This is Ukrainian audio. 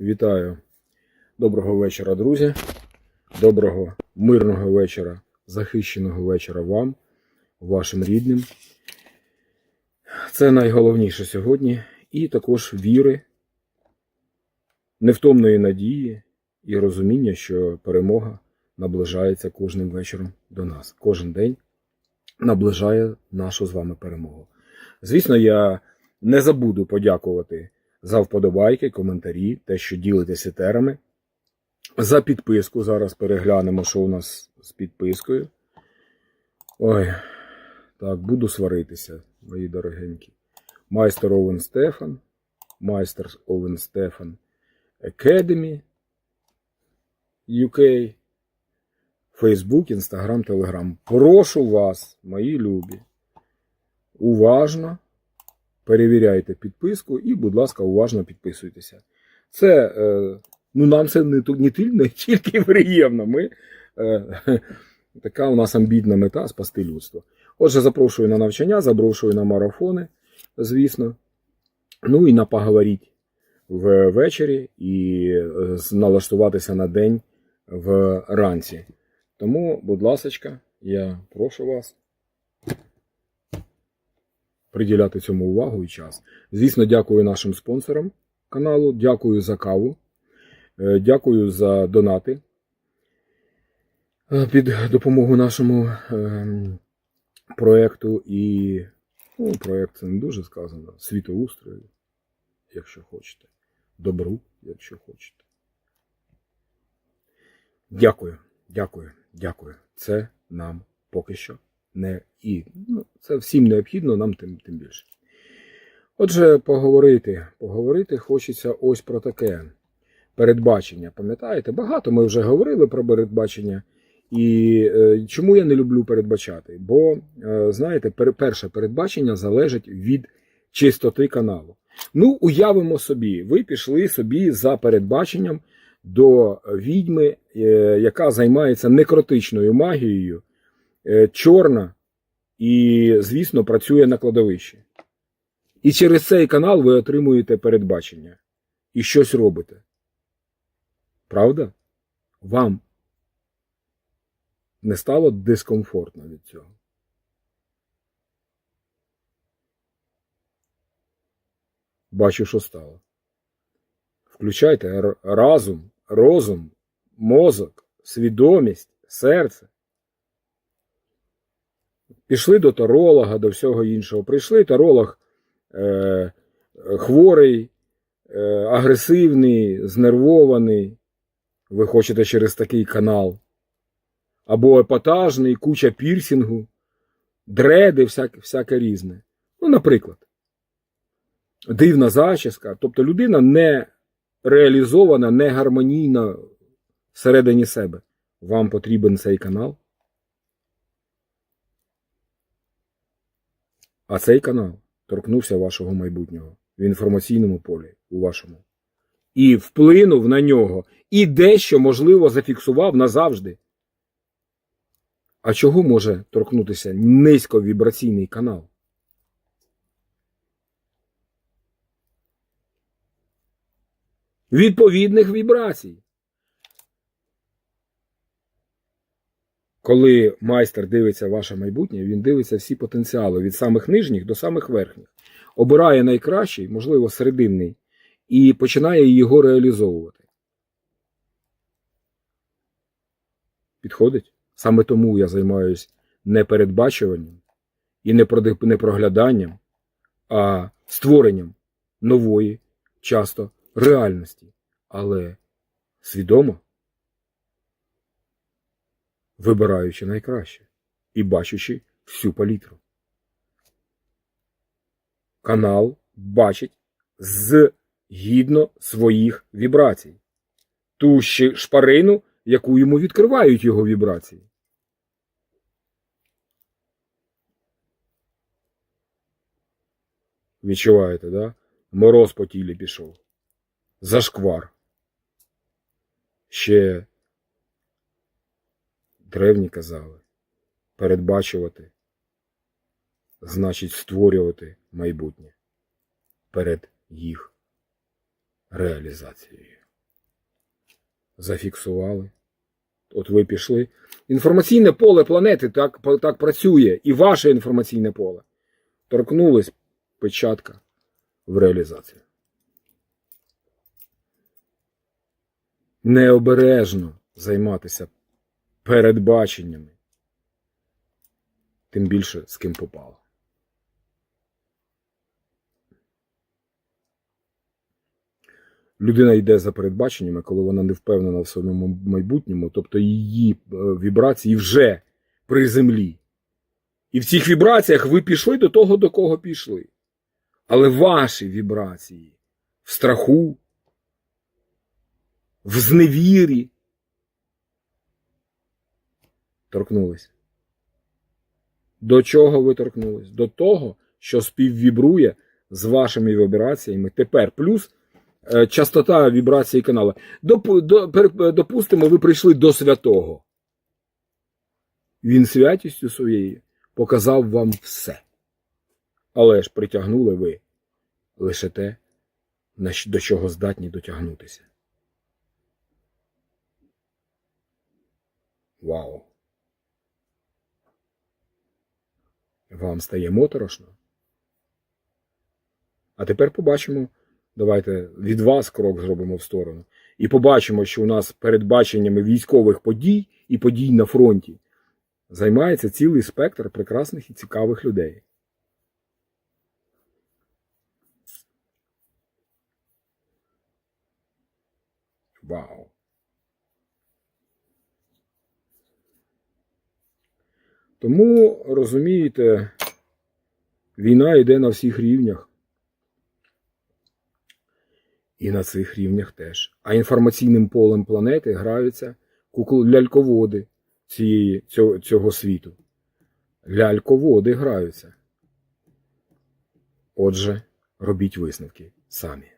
Вітаю. Доброго вечора, друзі. Доброго мирного вечора, захищеного вечора вам, вашим рідним. Це найголовніше сьогодні. І також віри, невтомної надії і розуміння, що перемога наближається кожним вечором до нас. Кожен день наближає нашу з вами перемогу. Звісно, я не забуду подякувати за вподобайки, коментарі, те, що ділитеся етерами. За підписку. Зараз переглянемо, що у нас з підпискою. Ой, так, буду сваритися, мої дорогенькі. Майстер Овен Стефан. Майстер Овен Стефан Academy UK. Фейсбук, Інстаграм, Телеграм. Прошу вас, мої любі, уважно перевіряйте підписку і, будь ласка, уважно підписуйтеся. Це, е, ну, нам це не, не, не тільки приємно. Ми, е, така у нас амбітна мета спасти людство. Отже, запрошую на навчання, запрошую на марафони, звісно. Ну і на поговоріть ввечері і е, налаштуватися на день вранці. Тому, будь ласка, я прошу вас приділяти цьому увагу і час. Звісно, дякую нашим спонсорам каналу, дякую за каву, е, дякую за донати е, під допомогу нашому ем, проєкту. І ну, проєкт це не дуже сказано. Світоустрою, якщо хочете. Добру, якщо хочете. Дякую, дякую, дякую. Це нам поки що не і ну, це всім необхідно, нам тим, тим більше. Отже, поговорити. Поговорити хочеться ось про таке передбачення. Пам'ятаєте, багато ми вже говорили про передбачення. І е, чому я не люблю передбачати? Бо, е, знаєте, пер, перше передбачення залежить від чистоти каналу. Ну, уявимо собі, ви пішли собі за передбаченням до відьми, е, яка займається некротичною магією, чорна і, звісно, працює на кладовищі. І через цей канал ви отримуєте передбачення і щось робите. Правда? Вам не стало дискомфортно від цього. Бачу, що стало. Включайте разум, розум, мозок, свідомість, серце. Пішли до таролога, до всього іншого. Прийшли таролог е, хворий, е, агресивний, знервований. Ви хочете через такий канал. Або епатажний, куча пірсінгу, дреди, всяке, всяке різне. Ну, наприклад, дивна зачіска. Тобто людина не реалізована, не гармонійна всередині себе. Вам потрібен цей канал. А цей канал торкнувся вашого майбутнього в інформаційному полі у вашому. І вплинув на нього, і дещо, можливо, зафіксував назавжди. А чого може торкнутися низьковібраційний канал? Відповідних вібрацій. Коли майстер дивиться ваше майбутнє, він дивиться всі потенціали від самих нижніх до самих верхніх, обирає найкращий, можливо, серединний, і починає його реалізовувати. Підходить? Саме тому я займаюся не передбачуванням і не прогляданням, а створенням нової, часто реальності, але свідомо вибираючи найкраще і бачачи всю палітру. Канал бачить згідно своїх вібрацій, ту ще шпарину, яку йому відкривають його вібрації. Відчуваєте, да? Мороз по тілі пішов. Зашквар. Ще древні казали, передбачувати значить створювати майбутнє перед їх реалізацією. зафіксували. От ви пішли. Інформаційне поле планети так, так працює, і ваше інформаційне поле. Торкнулись печатка в реалізацію. Необережно займатися передбаченнями. Тим більше з ким попало. Людина йде за передбаченнями, коли вона не впевнена в своєму майбутньому, тобто її е, вібрації вже при землі. І в цих вібраціях ви пішли до того, до кого пішли. Але ваші вібрації в страху, в зневірі торкнулись. До чого ви торкнулись? До того, що співвібрує з вашими вібраціями тепер. Плюс е, частота вібрації пер- допустимо, ви прийшли до святого. Він святістю своєю показав вам все. Але ж притягнули ви лише те, до чого здатні дотягнутися. Вау! Вам стає моторошно? А тепер побачимо, давайте від вас крок зробимо в сторону. І побачимо, що у нас передбаченнями військових подій і подій на фронті займається цілий спектр прекрасних і цікавих людей. Вау! Тому, розумієте, війна йде на всіх рівнях. І на цих рівнях теж. А інформаційним полем планети граються кукол ляльководи цієї, цього, цього світу. Ляльководи граються. Отже, робіть висновки самі.